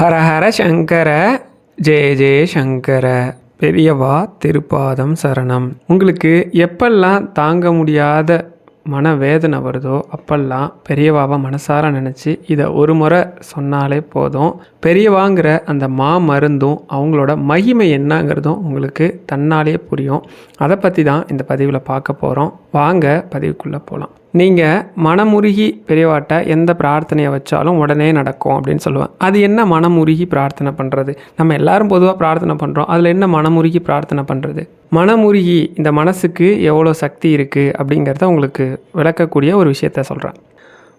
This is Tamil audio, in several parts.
ஹரஹர சங்கர ஜெய ஜெய சங்கர. பெரியவா திருப்பாதம் சரணம். உங்களுக்கு எப்பெல்லாம் தாங்க முடியாத மனவேதனை வருதோ அப்பெல்லாம் பெரியவாவை மனசார நினச்சி இதை ஒரு முறை சொன்னாலே போதும். பெரியவாங்கிற அந்த மா மருந்தும் அவங்களோட மகிமை என்னங்கிறதும் உங்களுக்கு தன்னாலே புரியும். அதை பற்றி தான் இந்த பதிவில் பார்க்க போகிறோம் வாங்க பதிவுக்குள்ளே போகலாம் நீங்கள் மனமுருகி பெரியவாட்ட எந்த பிரார்த்தனையை வச்சாலும் உடனே நடக்கும் அப்படின்னு சொல்லுவேன் அது என்ன மனமுருகி பிரார்த்தனை பண்ணுறது நம்ம எல்லாரும் பொதுவாக பிரார்த்தனை பண்ணுறோம் அதில் என்ன மனமுருகி பிரார்த்தனை பண்ணுறது மனமுருகி இந்த மனசுக்கு எவ்வளோ சக்தி இருக்குது அப்படிங்கிறத உங்களுக்கு விளக்கக்கூடிய ஒரு விஷயத்த சொல்கிறேன்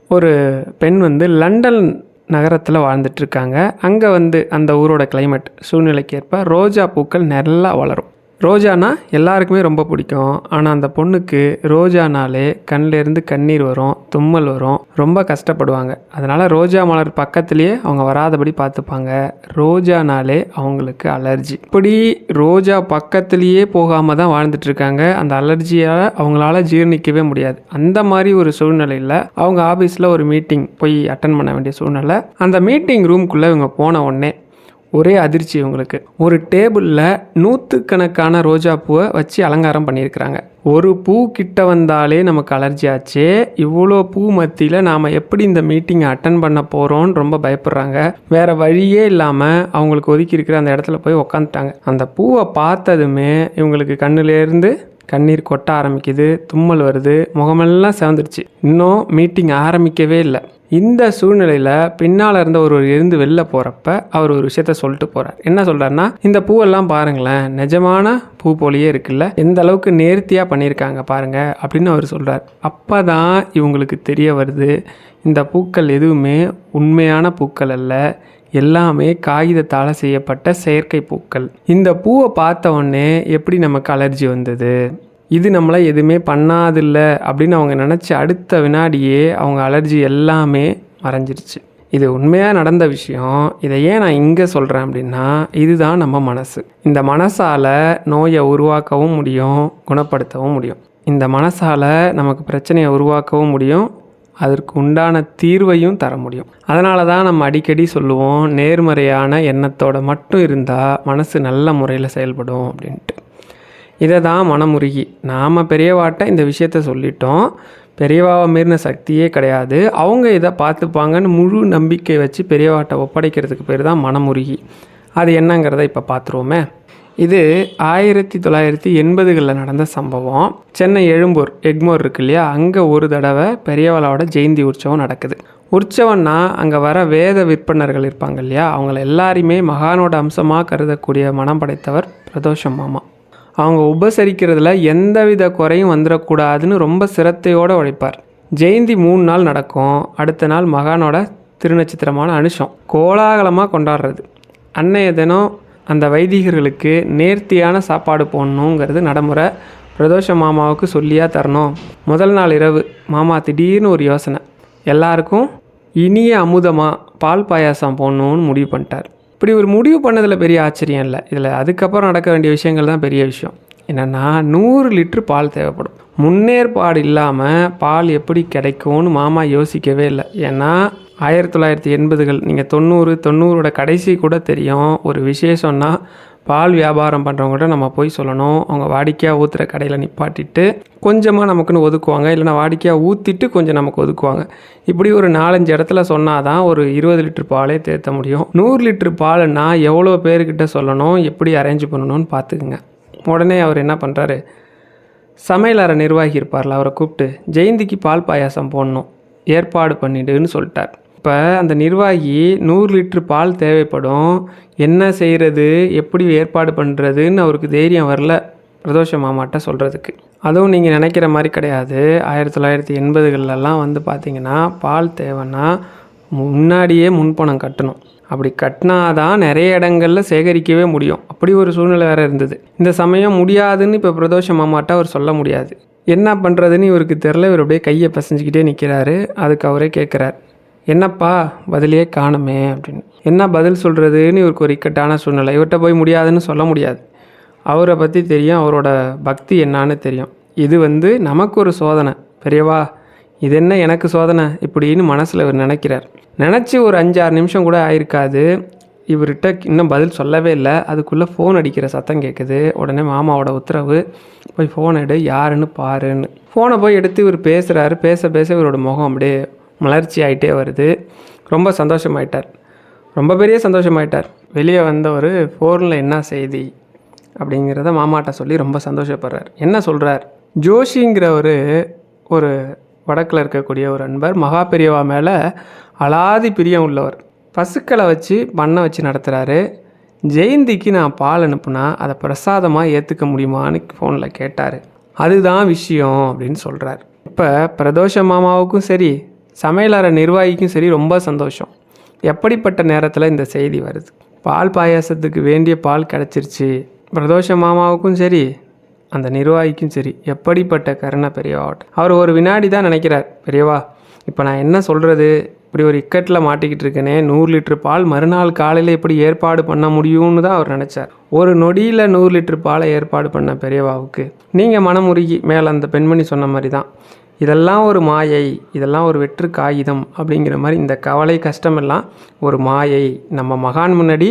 ஒரு பெண் வந்து லண்டன் நகரத்தில் வாழ்ந்துட்டுருக்காங்க அங்கே வந்து அந்த ஊரோட கிளைமேட் சூழ்நிலைக்கு ஏற்ப ரோஜா பூக்கள் நல்லா வளரும். ரோஜானா எல்லாருக்குமே ரொம்ப பிடிக்கும். ஆனால் அந்த பொண்ணுக்கு ரோஜானாலே கண்ணிலேருந்து கண்ணீர் வரும் தும்மல் வரும் ரொம்ப கஷ்டப்படுவாங்க. அதனால் ரோஜா மலர் பக்கத்துலேயே அவங்க வராதபடி பார்த்துப்பாங்க. ரோஜானாலே அவங்களுக்கு அலர்ஜி. இப்படி ரோஜா பக்கத்துலேயே போகாமல் தான் வாழ்ந்துட்டுருக்காங்க அந்த அலர்ஜியால் அவங்களால ஜீரணிக்கவே முடியாது. அந்த மாதிரி ஒரு சூழ்நிலையில் அவங்க ஆஃபீஸில் ஒரு மீட்டிங் போய் அட்டன் பண்ண வேண்டிய சூழ்நிலை. அந்த மீட்டிங் ரூம்குள்ளே இவங்க போன உடனே ஒரே அதிர்ச்சி இவங்களுக்கு. ஒரு டேபிளில் நூற்றுக்கணக்கான ரோஜா பூவை வச்சு அலங்காரம் பண்ணியிருக்கிறாங்க. ஒரு பூ கிட்ட வந்தாலே நமக்கு அலர்ஜி ஆச்சு இவ்வளோ பூ மத்தியில் நாம் எப்படி இந்த மீட்டிங்கை அட்டன் பண்ண போகிறோன்னு ரொம்ப பயப்படுறாங்க. வேறு வழியே இல்லாமல் அவங்களுக்கு ஒதுக்கி இருக்கிற அந்த இடத்துல போய் உக்காந்துட்டாங்க. அந்த பூவை பார்த்ததுமே இவங்களுக்கு கண்ணுலேருந்து கண்ணீர் கொட்ட ஆரம்பிக்குது தும்மல் வருது முகமெல்லாம் சிவந்துருச்சு. இன்னும் மீட்டிங் ஆரம்பிக்கவே இல்லை. இந்த சூழ்நிலையில் பின்னால் இருந்த ஒருவர் இருந்து வெளில போகிறப்ப அவர் ஒரு விஷயத்த சொல்லிட்டு போகிறார் என்ன சொல்கிறாருன்னா இந்த பூவெல்லாம் பாருங்களேன் நிஜமான பூ போலியே இருக்குல்ல எந்த அளவுக்கு நேர்த்தியாக பண்ணியிருக்காங்க பாருங்கள் அப்படின்னு அவர் சொல்கிறார் அப்போ தான் இவங்களுக்கு தெரிய வருது இந்த பூக்கள் எதுவுமே உண்மையான பூக்கள் அல்ல எல்லாமே காகிதத்தால் செய்யப்பட்ட செயற்கை பூக்கள். இந்த பூவை பார்த்த உடனே எப்படி நமக்கு அலர்ஜி வந்தது? இது நம்மளை எதுவுமே பண்ணாதில்ல அப்படின்னு அவங்க நினச்ச அடுத்த வினாடியே அவங்க அலர்ஜி எல்லாமே மறைஞ்சிருச்சு. இது உண்மையாக நடந்த விஷயம். இதை ஏன் நான் இங்கே சொல்கிறேன் அப்படின்னா இதுதான் நம்ம மனசு. இந்த மனசால் நோயை உருவாக்கவும் முடியும் குணப்படுத்தவும் முடியும். இந்த மனசால் நமக்கு பிரச்சனையை உருவாக்கவும் முடியும் அதற்கு உண்டான தீர்வையும் தர முடியும். அதனால தான் நம்ம அடிக்கடி சொல்லுவோம் நேர்மறையான எண்ணத்தோடு மட்டும் இருந்தால் மனசு நல்ல முறையில் செயல்படும் அப்படின்ட்டு. இதை தான் மனமுருகி. நாம் பெரியவாட்ட இந்த விஷயத்த சொல்லிட்டோம். பெரியவாவை மீறின சக்தியே கிடையாது. அவங்க இதை பார்த்துப்பாங்கன்னு முழு நம்பிக்கை வச்சு பெரியவாட்ட ஒப்படைக்கிறதுக்கு பேர் தான் மனமுருகி. அது என்னங்கிறத இப்போ பார்த்துருவோமே. இது ஆயிரத்தி தொள்ளாயிரத்தி எண்பதுகளில் நடந்த சம்பவம். சென்னை எழும்பூர் எக்மோர் இருக்கு இல்லையா? அங்கே ஒரு தடவை பெரியவளோட ஜெயந்தி உற்சவம் நடக்குது. உற்சவம்னா அங்கே வர வேத விற்பனர்கள் இருப்பாங்க இல்லையா? அவங்கள எல்லாரையுமே மகானோட அம்சமாக கருதக்கூடிய மனம் படைத்தவர் பிரதோஷம் மாமா. அவங்க உபசரிக்கிறதுல எந்தவித குறையும் வந்துடக்கூடாதுன்னு ரொம்ப சிரத்தையோடு உழைப்பார். ஜெயந்தி மூணு நாள் நடக்கும். அடுத்த நாள் மகானோட திருநட்சத்திரமான அனுஷம். கோலாகலமாக கொண்டாடுறது. அன்னைய தினம் அந்த வைதிகர்களுக்கு நேர்த்தியான சாப்பாடு போடணுங்கிறது நடைமுறை. பிரதோஷ மாமாவுக்கு சொல்லியா தரணும். முதல் நாள் இரவு மாமா திடீர்னு ஒரு யோசனை. எல்லாருக்கும் இனிய அமுதமாக பால் பாயாசம் போடணும்னு முடிவு பண்ணிட்டார். இப்படி ஒரு முடிவு பண்ணதில் பெரிய ஆச்சரியம் இல்லை. இதில் அதுக்கப்புறம் நடக்க வேண்டிய விஷயங்கள் தான் பெரிய விஷயம். என்னென்னா நூறு லிட்டர் பால் தேவைப்படும். முன்னேற்பாடு இல்லாமல் பால் எப்படி கிடைக்கும்னு மாமா யோசிக்கவே இல்லை. ஏன்னா ஆயிரத்தி தொள்ளாயிரத்தி எண்பதுகள் நீங்கள் தொண்ணூறு தொண்ணூறோட கடைசி கூட தெரியும். ஒரு விசேஷம்னா பால் வியாபாரம் பண்ணுறவங்ககிட்ட நம்ம போய் சொல்லணும். அவங்க வாடிக்கையாக ஊற்றுற கடையில் நிப்பாட்டிட்டு கொஞ்சமாக நமக்குன்னு ஒதுக்குவாங்க. இல்லைன்னா வாடிக்கையாக ஊற்றிட்டு கொஞ்சம் நமக்கு ஒதுக்குவாங்க. இப்படி ஒரு நாலஞ்சு இடத்துல சொன்னால் தான் ஒரு இருபது லிட்டர் பாலே தேர்த்த முடியும். நூறு லிட்டர் பாலுன்னா எவ்வளோ பேர்கிட்ட சொல்லணும்? எப்படி அரேஞ்ச் பண்ணணும்னு பார்த்துக்குங்க. உடனே அவர் என்ன பண்ணுறாரு சமையலறை நிர்வாகி இருப்பார்ல அவரை கூப்பிட்டு ஜெயந்திக்கு பால் பாயாசம் போடணும். ஏற்பாடு பண்ணிடுன்னு சொல்லிட்டார். இப்போ அந்த நிர்வாகி நூறு லிட்ரு பால் தேவைப்படும். என்ன செய்கிறது எப்படி ஏற்பாடு பண்ணுறதுன்னு அவருக்கு தைரியம் வரல. பிரதோஷ மாமாட்ட சொல்கிறதுக்கு அதுவும் நீங்கள் நினைக்கிற மாதிரி கிடையாது. ஆயிரத்தி தொள்ளாயிரத்தி எண்பதுகளெல்லாம் வந்து பார்த்திங்கன்னா பால் தேவைன்னா முன்னாடியே முன்பணம் கட்டணும். அப்படி கட்டினாதான் நிறைய இடங்களில் சேகரிக்கவே முடியும். அப்படி ஒரு சூழ்நிலை வேறு இருந்தது. இந்த சமயம் முடியாதுன்னு இப்போ பிரதோஷ மாமாட்ட அவர் சொல்ல முடியாது. என்ன பண்ணுறதுன்னு இவருக்கு தெரில இவர் அப்படியே கையை பிசைஞ்சிக்கிட்டே நிற்கிறாரு அதுக்கு அவரே கேட்குறாரு என்னப்பா பதிலே காணுமே அப்படின்னு. என்ன பதில் சொல்கிறதுன்னு இவருக்கு ஒரு இக்கட்டான சூழ்நிலை. இவர்கிட்ட போய் முடியாதுன்னு சொல்ல முடியாது. அவரை பற்றி தெரியும் அவரோட பக்தி என்னான்னு தெரியும். இது வந்து நமக்கு ஒரு சோதனை. பெரியவா இது என்ன எனக்கு சோதனை? இப்படின்னு மனசில் இவர் நினைக்கிறார். நினச்சி ஒரு அஞ்சாறு நிமிஷம் கூட ஆயிருக்காது. இவர்கிட்ட இன்னும் பதில் சொல்லவே இல்லை. அதுக்குள்ளே ஃபோன் அடிக்கிற சத்தம் கேட்குது உடனே மாமாவோட உத்தரவு போய் ஃபோன் எடு யாருன்னு பாருன்னு. ஃபோனை போய் எடுத்து இவர் பேசுகிறாரு பேச பேச இவரோட முகம் அப்படியே மலர்ச்சி ஆகிட்டே வருது. ரொம்ப சந்தோஷமாயிட்டார். ரொம்ப பெரிய சந்தோஷமாயிட்டார். வெளியே வந்தவர் ஃபோனில் என்ன செய்தி அப்படிங்கிறத மாமாட்ட சொல்லி ரொம்ப சந்தோஷப்படுறார். என்ன சொல்கிறார் ஜோஷிங்கிற ஒரு வடக்கில் இருக்கக்கூடிய ஒரு அன்பர் மகா பெரியவா மேலே அலாதி பிரியம் உள்ளவர். பசுக்களை வச்சு பண்ணை வச்சு நடத்துகிறாரு ஜெயந்திக்கு நான் பால் அனுப்புனா அதை பிரசாதமாக ஏற்றுக்க முடியுமான்னு ஃபோனில் கேட்டார். அதுதான் விஷயம் அப்படின்னு சொல்கிறார் இப்போ பிரதோஷ மாமாவுக்கும் சரி சமையலறை நிர்வாகிக்கும் சரி ரொம்ப சந்தோஷம். எப்படிப்பட்ட நேரத்தில் இந்த செய்தி வருது? பால் பாயாசத்துக்கு வேண்டிய பால் கிடச்சிருச்சு. பிரதோஷ மாமாவுக்கும் சரி அந்த நிர்வாகிக்கும் சரி எப்படிப்பட்ட கருணை பெரியவாட்ட. அவர் ஒரு வினாடி தான் நினைக்கிறார் பெரியவா இப்போ நான் என்ன சொல்கிறது இப்படி ஒரு இக்கட்டில் மாட்டிக்கிட்டு இருக்கேனே நூறு லிட்டர் பால் மறுநாள் காலையில் எப்படி ஏற்பாடு பண்ண முடியும்னு தான் அவர் நினச்சார். ஒரு நொடியில் நூறு லிட்டர் பாலை ஏற்பாடு பண்ண பெரியவாவுக்கு நீங்கள் மனமுருகி மேலே அந்த பெண்மணி சொன்ன மாதிரி தான். இதெல்லாம் ஒரு மாயை இதெல்லாம் ஒரு வெற்று காகிதம் அப்படிங்கிற மாதிரி இந்த கவலை கஷ்டமெல்லாம் ஒரு மாயை. நம்ம மகான் முன்னாடி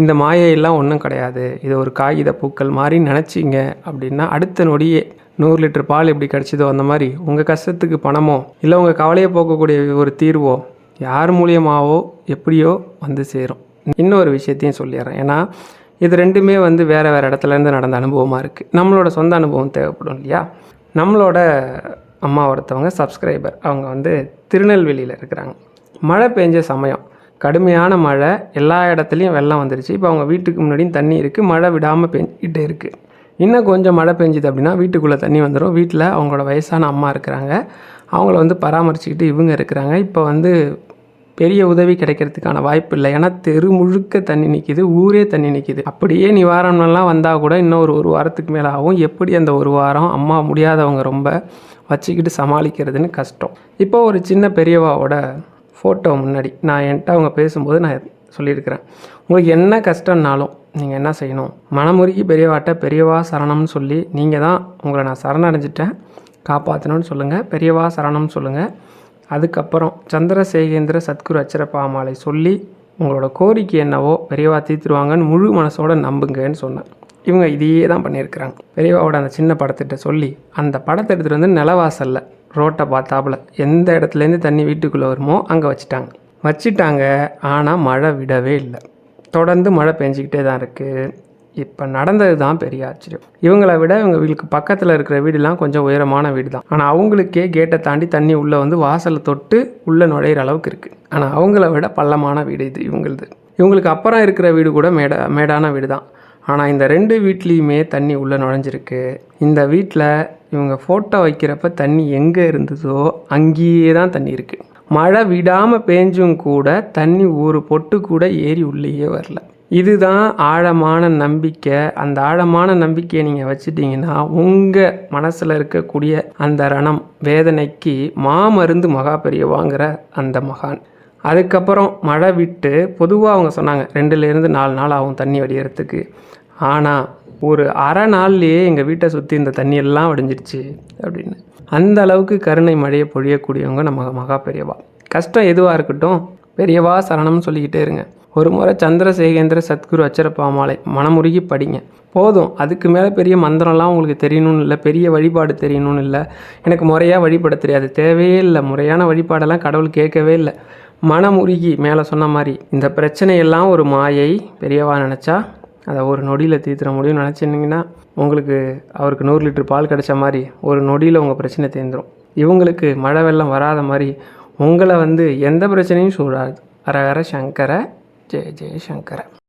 இந்த மாயையெல்லாம் ஒன்றும் கிடையாது. இது ஒரு காகித பூக்கள் மாதிரி நினச்சிங்க அப்படின்னா அடுத்த நொடியே நூறு லிட்டர் பால் எப்படி கிடச்சிதோ அந்த மாதிரி உங்கள் கஷ்டத்துக்கு பணமோ இல்லை உங்கள் கவலையை போக்கக்கூடிய ஒரு தீர்வோ யார் மூலியமாவோ எப்படியோ வந்து சேரும். இன்னொரு விஷயத்தையும் சொல்லிடுறேன். ஏன்னா இது ரெண்டுமே வந்து வேறு வேறு இடத்துலேருந்து நடந்த அனுபவமாக இருக்குது நம்மளோட சொந்த அனுபவம் தேவைப்படும் இல்லையா? நம்மளோட அம்மா ஒருத்தவங்க சப்ஸ்கிரைபர் அவங்க வந்து திருநெல்வேலியில் இருக்கிறாங்க. மழை பெஞ்ச சமயம் கடுமையான மழை எல்லா இடத்துலையும் வெள்ளம் வந்துருச்சு. இப்போ அவங்க வீட்டுக்கு முன்னாடியும் தண்ணி இருக்குது மழை விடாமல் பெஞ்சிக்கிட்டே இருக்குது இன்னும் கொஞ்சம் மழை பெஞ்சுது அப்படின்னா வீட்டுக்குள்ளே தண்ணி வந்துடும் வீட்டில் அவங்களோட வயசான அம்மா இருக்கிறாங்க. அவங்கள வந்து பராமரிச்சுக்கிட்டு இவங்க இருக்கிறாங்க. இப்போ வந்து பெரிய உதவி கிடைக்கிறதுக்கான வாய்ப்பு இல்லை ஏன்னா தெரு முழுக்க தண்ணி நிற்கிது ஊரே தண்ணி நிற்கிது அப்படியே நிவாரணம்லாம் வந்தால் கூட இன்னும் ஒரு ஒரு வாரத்துக்கு மேலே ஆகும். எப்படி அந்த ஒரு வாரம் அம்மா முடியாதவங்க ரொம்ப வச்சுக்கிட்டு சமாளிக்கிறதுன்னு கஷ்டம். இப்போ ஒரு சின்ன பெரியவாவோட ஃபோட்டோ முன்னாடி நான் என்கிட்ட அவங்க பேசும்போது நான் சொல்லியிருக்கிறேன். உங்களுக்கு என்ன கஷ்டம்னாலும் நீங்கள் என்ன செய்யணும்? மனமுருகி பெரியவாட்ட பெரியவா சரணம்னு சொல்லி நீங்கள் தான் உங்களை நான் சரணடைஞ்சிட்டேன். காப்பாற்றணும்னு சொல்லுங்கள் பெரியவா சரணம்னு சொல்லுங்கள் அதுக்கப்புறம் சந்திரசேகேந்திர சத்குரு அச்சரப்பாமாலை சொல்லி உங்களோட கோரிக்கை என்னவோ பெரியவா தீர்த்துருவாங்கன்னு முழு மனசோட நம்புங்கன்னு சொன்னேன். இவங்க இதையே தான் பண்ணியிருக்கிறாங்க. பெரியவாவோட அந்த சின்ன படத்திட்ட சொல்லி அந்த படத்தை எடுத்துகிட்டு வந்து நிலவாசலில் ரோட்டை பார்த்தாப்புல எந்த இடத்துலேருந்து தண்ணி வீட்டுக்குள்ளே வருமோ அங்கே வச்சுட்டாங்க. வச்சுட்டாங்க ஆனால் மழை விடவே இல்லை. தொடர்ந்து மழை பெஞ்சிக்கிட்டே தான் இருக்குது இப்போ நடந்தது தான் பெரிய ஆச்சரியம். இவங்களை விட இவங்க வீட்டுக்கு பக்கத்தில் இருக்கிற வீடுலாம் கொஞ்சம் உயரமான வீடு தான் ஆனால் அவங்களுக்கே கேட்டை தாண்டி தண்ணி உள்ளே வந்து வாசலை தொட்டு உள்ளே நுழையிற அளவுக்கு இருக்குது ஆனால் அவங்கள விட பள்ளமான வீடு இது இவங்களுது. இவங்களுக்கு அப்புறம் இருக்கிற வீடு கூட மேட மேடான வீடு தான் ஆனால் இந்த ரெண்டு வீட்லேயுமே தண்ணி உள்ளே நுழைஞ்சிருக்கு. இந்த வீட்டில் இவங்க ஃபோட்டோ வைக்கிறப்ப தண்ணி எங்கே இருந்ததோ அங்கேயே தான் தண்ணி இருக்குது மழை விடாமல் பேஞ்சும் கூட தண்ணி ஒரு பொட்டு கூட ஏறி உள்ளேயே வரல. இதுதான் ஆழமான நம்பிக்கை. அந்த ஆழமான நம்பிக்கையை நீங்கள் வச்சுட்டீங்கன்னா உங்கள் மனசில் இருக்கக்கூடிய அந்த ரணம் வேதனைக்கு மாமருந்து மகா பெரியவாங்கிற அந்த மகான். அதுக்கப்புறம் மழை விட்டு பொதுவாக அவங்க சொன்னாங்க ரெண்டுலேருந்து நாலு நாள் ஆகும் தண்ணி வடிகிறதுக்கு ஆனால் ஒரு அரை நாள்லேயே எங்கள் வீட்டை சுற்றி இந்த தண்ணியெல்லாம் வடிஞ்சிடுச்சு அப்படின்னு. அந்த அளவுக்கு கருணை மழையை பொழியக்கூடியவங்க நம்ம மகா பெரியவா கஷ்டம் எதுவாக இருக்கட்டும் பெரியவா சரணம்னு சொல்லிக்கிட்டே இருங்க. ஒரு முறை சந்திரசேகேந்திர சத்குரு அச்சரப்பாமாலை மனமுருகி படிங்க. போதும் அதுக்கு மேலே பெரிய மந்திரம்லாம் உங்களுக்கு தெரியணும்னு இல்லை பெரிய வழிபாடு தெரியணும்னு இல்லை. எனக்கு முறையாக வழிபட தெரியாது தேவையே இல்லை. முறையான வழிபாடெல்லாம் கடவுள் கேட்கவே இல்லை. மனமுருகி மேலே சொன்ன மாதிரி இந்த பிரச்சனையெல்லாம் ஒரு மாயை பெரியவா நினச்சா அதை ஒரு நொடியில் தீர்த்துற முடியும்னு நினச்சிருந்தீங்கன்னா உங்களுக்கு அவருக்கு நூறு லிட்டர் பால் கிடைச்ச மாதிரி ஒரு நொடியில் உங்கள் பிரச்சனை தீர்ந்துடும் இவங்களுக்கு மழை வெள்ளம் வராத மாதிரி உங்களை வந்து எந்த பிரச்சனையும் சூழாது. வர வர சங்கர ஜெய ஜெய சங்கர.